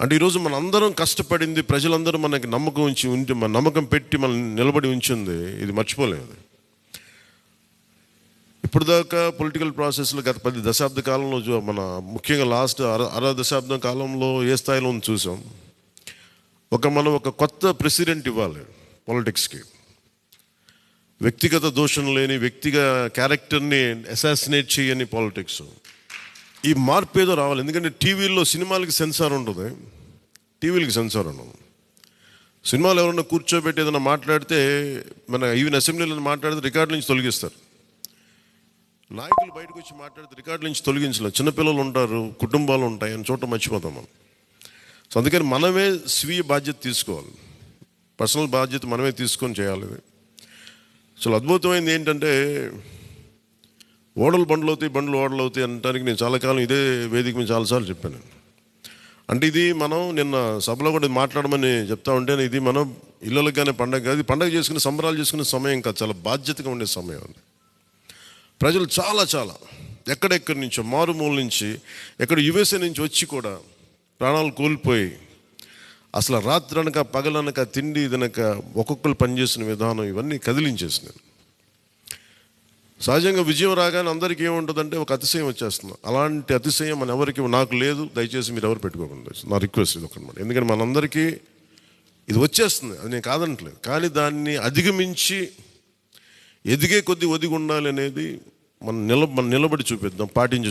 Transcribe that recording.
అంటే ఈరోజు మన అందరం కష్టపడింది ప్రజలందరూ మనకి నమ్మకం ఉంచి ఉంటే మన నమ్మకం పెట్టి మనం నిలబడి ఉంచింది. ఇది మర్చిపోలేదు. ఇప్పుడు దాకా పొలిటికల్ ప్రాసెస్లో గత పది దశాబ్ద కాలంలో మన ముఖ్యంగా లాస్ట్ అర అర దశాబ్దం కాలంలో ఏ స్థాయిలో ఉంది చూసాం. ఒక మనం ఒక కొత్త ప్రెసిడెంట్ ఇవ్వాలి పాలిటిక్స్కి. వ్యక్తిగత దోషం లేని వ్యక్తిగత క్యారెక్టర్ని అసాసినేట్ చేయని పాలిటిక్స్. ఈ మార్పు ఏదో రావాలి. ఎందుకంటే టీవీల్లో సినిమాలకి సెన్సార్ ఉండదు. టీవీలకి సెన్సార్ ఉండదు. సినిమాలు ఎవరన్నా కూర్చోబెట్టి ఏదైనా మాట్లాడితే మన ఈవెన్ అసెంబ్లీలో మాట్లాడితే రికార్డు నుంచి తొలగిస్తారు. నాయకులు బయటకు వచ్చి మాట్లాడితే రికార్డు నుంచి తొలగించలేదు చిన్నపిల్లలు ఉంటారు కుటుంబాలు ఉంటాయి అని చోట మర్చిపోతాం మనం. సో అందుకని మనమే స్వీయ బాధ్యత తీసుకోవాలి. పర్సనల్ బాధ్యత మనమే తీసుకొని చేయాలి. అసలు అద్భుతమైంది ఏంటంటే ఓడలు బండ్లు అవుతాయి బండ్లు ఓడలు అవుతాయి అనడానికి నేను చాలా కాలం ఇదే వేదిక మీద చాలాసార్లు చెప్పాను. అంటే ఇది మనం నిన్న సభలో కూడా మాట్లాడమని చెప్తా ఉంటే ఇది మనం ఇళ్ళకి కానీ పండగ కాదు పండగ చేసుకునే సంబరాలు చేసుకునే సమయం కాదు చాలా బాధ్యతగా ఉండే సమయం అది. ప్రజలు చాలా చాలా ఎక్కడెక్కడి నుంచో మారుమూల నుంచి ఎక్కడ యుఎస్ఏ నుంచి వచ్చి కూడా ప్రాణాలు కోల్పోయి అసలు రాత్రనక పగలనక తిండి ఇదనక ఒక్కొక్కరు పనిచేసిన విధానం ఇవన్నీ కదిలించేసినాను సహజంగా విజయం రాగానే అందరికీ ఏముంటుందంటే ఒక అతిశయం వచ్చేస్తుంది. అలాంటి అతిశయం మన ఎవరికి నాకు లేదు దయచేసి మీరు ఎవరు పెట్టుకోకుండా నా రిక్వెస్ట్ ఇది ఒకనమాట ఎందుకంటే మనందరికీ ఇది వచ్చేస్తుంది అది నేను కాదనట్లేదు కానీ దాన్ని అధిగమించి ఎదిగే కొద్దీ ఒదిగి ఉండాలి అనేది మనం నిల మనం నిలబడి చూపిద్దాం పాటించి